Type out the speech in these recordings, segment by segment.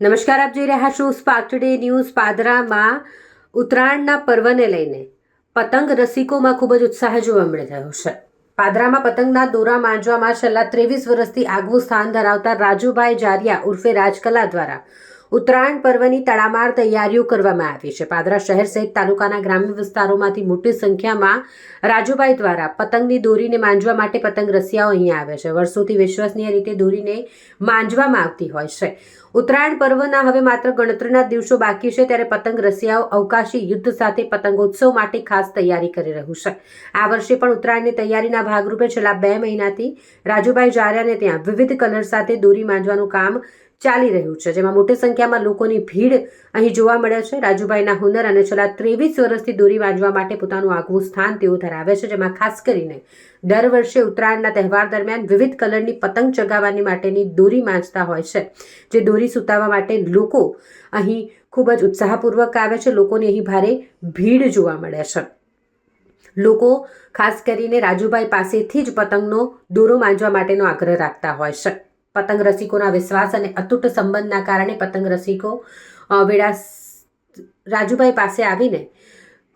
નમસ્કાર, આપ જોઈ રહ્યા છો સ્પાર્ક ટુડે ન્યૂઝ પાદરામાં ઉત્તરાયણના પર્વને લઈને પતંગ રસિકોમાં ખૂબ જ ઉત્સાહ જોવા મળી રહ્યો છે. પાદરામાં પતંગના દોરા માંજવામાં છેલ્લા ત્રેવીસ વર્ષથી આગવું સ્થાન ધરાવતા રાજુભાઈ જારિયા ઉર્ફે રાજકલા દ્વારા ઉત્તરાયણ પર્વની તડામાર તૈયારીઓ કરવામાં આવી છે. પાદરા શહેર સહિત તાલુકાના ગ્રામ્ય વિસ્તારોમાંથી મોટી સંખ્યામાં રાજુભાઈ દ્વારા પતંગની દોરીને માંજવા માટે પતંગ રસિયાઓ અહીંયા આવે છે. વર્ષોથી વિશ્વસનીય રીતે દોરીને માંજવામાં આવતી હોય છે. ઉત્તરાયણ પર્વના હવે માત્ર ગણતરીના દિવસો બાકી છે, ત્યારે પતંગ રસિયાઓ અવકાશી યુદ્ધ સાથે પતંગોત્સવ માટે ખાસ તૈયારી કરી રહ્યું છે. આ વર્ષે પણ ઉત્તરાયણની તૈયારીના ભાગરૂપે છેલ્લા બે મહિનાથી રાજુભાઈ જારિયાને ત્યાં વિવિધ કલર સાથે દોરી માંજવાનું કામ ચાલી રહ્યું છે, જેમાં મોટી સંખ્યામાં લોકોની ભીડ અહીં જોવા મળે છે. રાજુભાઈના હુનર અને છેલ્લા ત્રેવીસ વર્ષથી દોરી વાંચવા માટે પોતાનું આગવું સ્થાન તેઓ ધરાવે છે, જેમાં ખાસ કરીને દર વર્ષે ઉત્તરાયણના તહેવાર દરમિયાન વિવિધ કલરની પતંગ ચગાવવાની માટેની દોરી માંજતા હોય છે, જે દોરી સુતાવવા માટે લોકો અહીં ખૂબ જ ઉત્સાહપૂર્વક આવે છે. લોકોની અહીં ભારે ભીડ જોવા મળે છે. લોકો ખાસ કરીને રાજુભાઈ પાસેથી જ પતંગનો દોરો માંજવા માટેનો આગ્રહ રાખતા હોય છે. પતંગ રસિકોના વિશ્વાસ અને અતૂટ સંબંધના કારણે પતંગ રસિકો વેળા રાજુભાઈ પાસે આવીને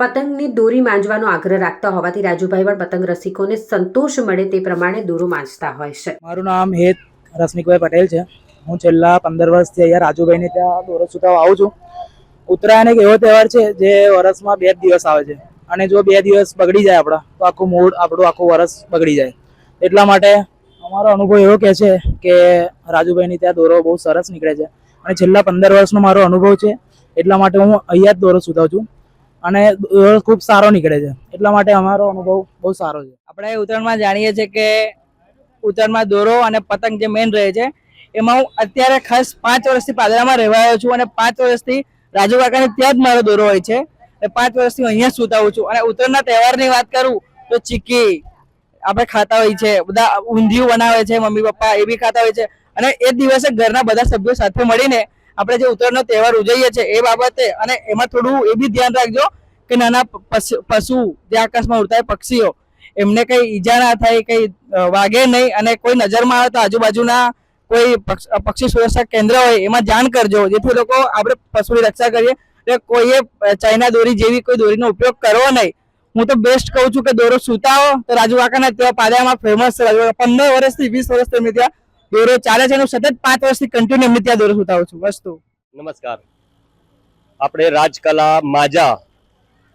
પતંગની દોરી માંજવાનો આગ્રહ રાખતા હોવાથી રાજુભાઈ પણ પતંગ રસિકોને સંતોષ મળે તે પ્રમાણે દોરો માંજતા હોય છે. મારું નામ હેત રશ્મિકભાઈ પટેલ છે. હું છેલ્લા પંદર વર્ષથી અહીંયા રાજુભાઈને ત્યાં દોરો સુતાવા આવું છું. ઉત્તરાયણ એક એવો તહેવાર છે જે વર્ષમાં બે દિવસ આવે છે. અને જો બે દિવસ બગડી જાય આપણા, તો આખું મૂડ આપણું આખું વર્ષ બગડી જાય. એટલા માટે અમારો અનુભવ એવો કહે છે કે રાજુભાઈની ત્યાં દોરો બહુ સરસ નીકળે છે. અને છેલ્લા પંદર વર્ષનો મારો અનુભવ છે, એટલા માટે હું અહીંયા જ દોરો સુતાવું છું. અને દોરો ખૂબ સારો નીકળે છે, એટલા માટે અમારો અનુભવ બહુ સારો છે. આપણે ઉત્તરાયણમાં જાણીએ છીએ કે ઉત્તરાયણમાં દોરો અને પતંગ જે મેઇન રહે છે, એમાં હું અત્યારે ખાસ પાંચ વર્ષથી પાદરામાં રહેવા આવ્યો છું અને પાંચ વર્ષથી રાજુ કાકાને ત્યાં જ મારો દોરો હોય છે. પાંચ વર્ષથી અહીંયા સુતાવું છું. અને ઉત્તરાયણના તહેવારની વાત કરું તો ચીકી. આપણે ખાતા હોય છે, બધા ઊંધિયું બનાવે છે, મમ્મી પપ્પા એ બી ખાતા હોય છે. અને એ દિવસે ઘરના બધા સભ્યો સાથે મળીને આપણે જે ઉત્તરાયણનો તહેવાર ઉજવીએ છીએ એ બાબતે અને એમાં થોડું એ બી ધ્યાન રાખજો કે નાના પશુ- જે આકાશમાં ઉડતા હોય, પક્ષીઓ, એમને કંઈ ઈજા ના થાય, કંઈ વાગે નહીં અને કોઈ નજરમાં આવે તો આજુબાજુના કોઈ પક્ષ- પક્ષી સુરક્ષા કેન્દ્ર હોય એમાં જાણ કરજો, જેથી લોકો આપણે પશુની રક્ષા કરીએ. એટલે કોઈએ ચાઇના દોરી જેવી કોઈ દોરીનો ઉપયોગ કરવો નહીં. હું તો બેસ્ટ કહું છું કે દોરો સુતાવો. તો રાજુ કાકાના ત્યાં પાદરામાં ફેમસ છે. રાજુ પંદર વર્ષથી, વીસ વર્ષથી એમની ત્યાં દોરો ચાલે છે એનું સતત પાંચ વર્ષથી કન્ટિન્યુ અમે ત્યાં દોરો સુતાવું છું. વસ્તુ નમસ્કાર. આપણે રાજકલા માજા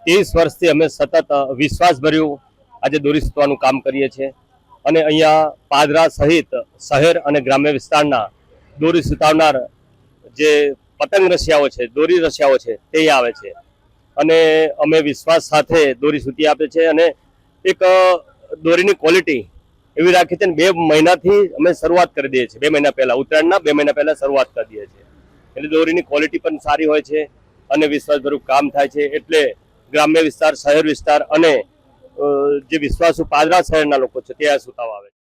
ત્રીસ વર્ષથી અમે સતત વિશ્વાસ ભર્યું આજે દોરી સૂતવાનું કામ કરીએ છીએ. અને અહીંયા પાદરા સહિત શહેર અને ગ્રામ્ય વિસ્તારના દોરી સૂતાવનાર જે પતંગ રસિયાઓ છે, દોરી રસિયાઓ છે, તે આવે છે. અને અમે વિશ્વાસ સાથે દોરી સૂતી આપે છે અને એક દોરીની ક્વોલિટી એવી રાખી છે ને બે મહિનાથી અમે શરૂઆત કરી દઈએ છીએ. બે મહિના પહેલા, ઉત્તરાયણના બે મહિના પહેલા શરૂઆત કરી દઈએ છીએ. એટલે દોરીની ક્વોલિટી પણ સારી હોય છે અને વિશ્વાસભર્યું કામ થાય છે. એટલે ગ્રામ્ય વિસ્તાર, શહેર વિસ્તાર અને જે વિશ્વાસુ પાદરા શહેરના લોકો છે, ત્યાં સુતાવા આવે છે.